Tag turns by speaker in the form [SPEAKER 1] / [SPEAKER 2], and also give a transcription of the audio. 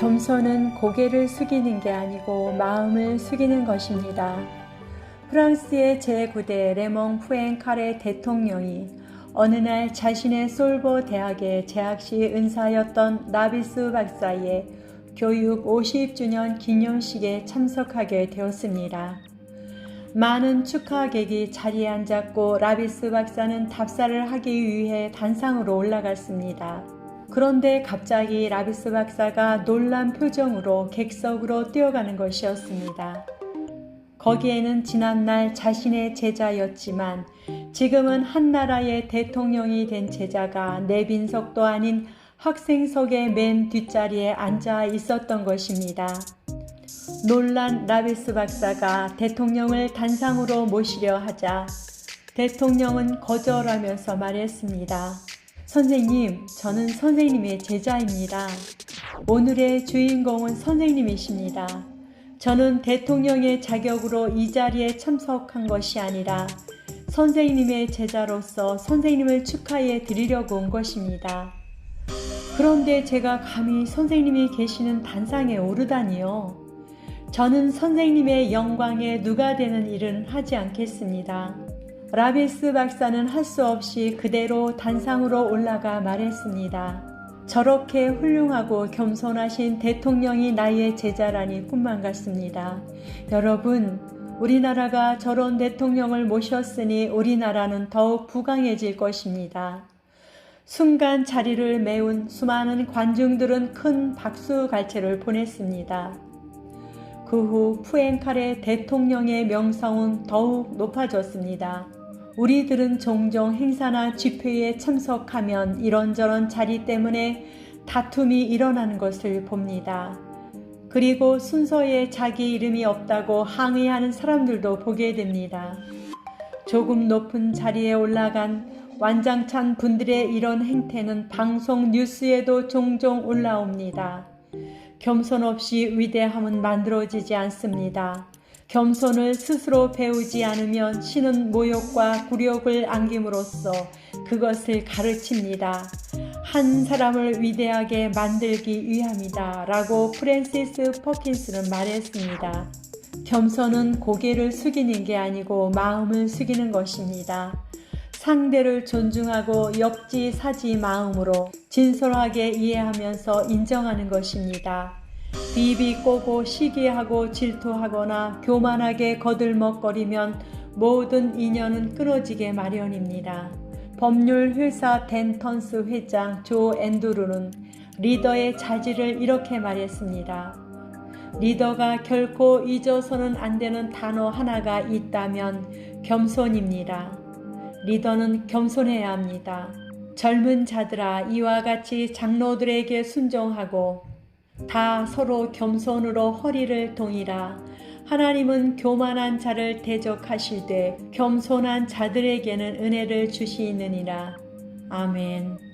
[SPEAKER 1] 겸손은 고개를 숙이는 게 아니고 마음을 숙이는 것입니다. 프랑스의 제9대 레몽 푸엔카레 대통령이 어느 날 자신의 솔보 대학의 재학 시 은사였던 나비스 박사의 교육 50주년 기념식에 참석하게 되었습니다. 많은 축하객이 자리에 앉았고 라비스 박사는 답사를 하기 위해 단상으로 올라갔습니다. 그런데 갑자기 라비스 박사가 놀란 표정으로 객석으로 뛰어가는 것이었습니다. 거기에는 지난날 자신의 제자였지만 지금은 한 나라의 대통령이 된 제자가 내빈석도 아닌 학생석의 맨 뒷자리에 앉아 있었던 것입니다. 놀란 라비스 박사가 대통령을 단상으로 모시려 하자 대통령은 거절하면서 말했습니다. 선생님, 저는 선생님의 제자입니다. 오늘의 주인공은 선생님이십니다. 저는 대통령의 자격으로 이 자리에 참석한 것이 아니라 선생님의 제자로서 선생님을 축하해 드리려고 온 것입니다. 그런데 제가 감히 선생님이 계시는 단상에 오르다니요. 저는 선생님의 영광에 누가 되는 일은 하지 않겠습니다. 라비스 박사는 할 수 없이 그대로 단상으로 올라가 말했습니다. 저렇게 훌륭하고 겸손하신 대통령이 나의 제자라니 꿈만 같습니다. 여러분, 우리나라가 저런 대통령을 모셨으니 우리나라는 더욱 부강해질 것입니다. 순간 자리를 메운 수많은 관중들은 큰 박수 갈채를 보냈습니다. 그 후 푸엔칼의 대통령의 명성은 더욱 높아졌습니다. 우리들은 종종 행사나 집회에 참석하면 이런저런 자리 때문에 다툼이 일어나는 것을 봅니다. 그리고 순서에 자기 이름이 없다고 항의하는 사람들도 보게 됩니다. 조금 높은 자리에 올라간 완장찬 분들의 이런 행태는 방송 뉴스에도 종종 올라옵니다. 겸손 없이 위대함은 만들어지지 않습니다. 겸손을 스스로 배우지 않으면 신은 모욕과 굴욕을 안김으로써 그것을 가르칩니다. 한 사람을 위대하게 만들기 위함이다. 라고 프랜시스 퍼킨스는 말했습니다. 겸손은 고개를 숙이는 게 아니고 마음을 숙이는 것입니다. 상대를 존중하고 역지사지 마음으로 진솔하게 이해하면서 인정하는 것입니다. 비비 꼬고 시기하고 질투하거나 교만하게 거들먹거리면 모든 인연은 끊어지게 마련입니다. 법률 회사 덴턴스 회장 조 앤드루는 리더의 자질을 이렇게 말했습니다. 리더가 결코 잊어서는 안 되는 단어 하나가 있다면 겸손입니다. 리더는 겸손해야 합니다. 젊은 자들아 이와 같이 장로들에게 순종하고 다 서로 겸손으로 허리를 동이라 하나님은 교만한 자를 대적하실 때 겸손한 자들에게는 은혜를 주시느니라. 아멘.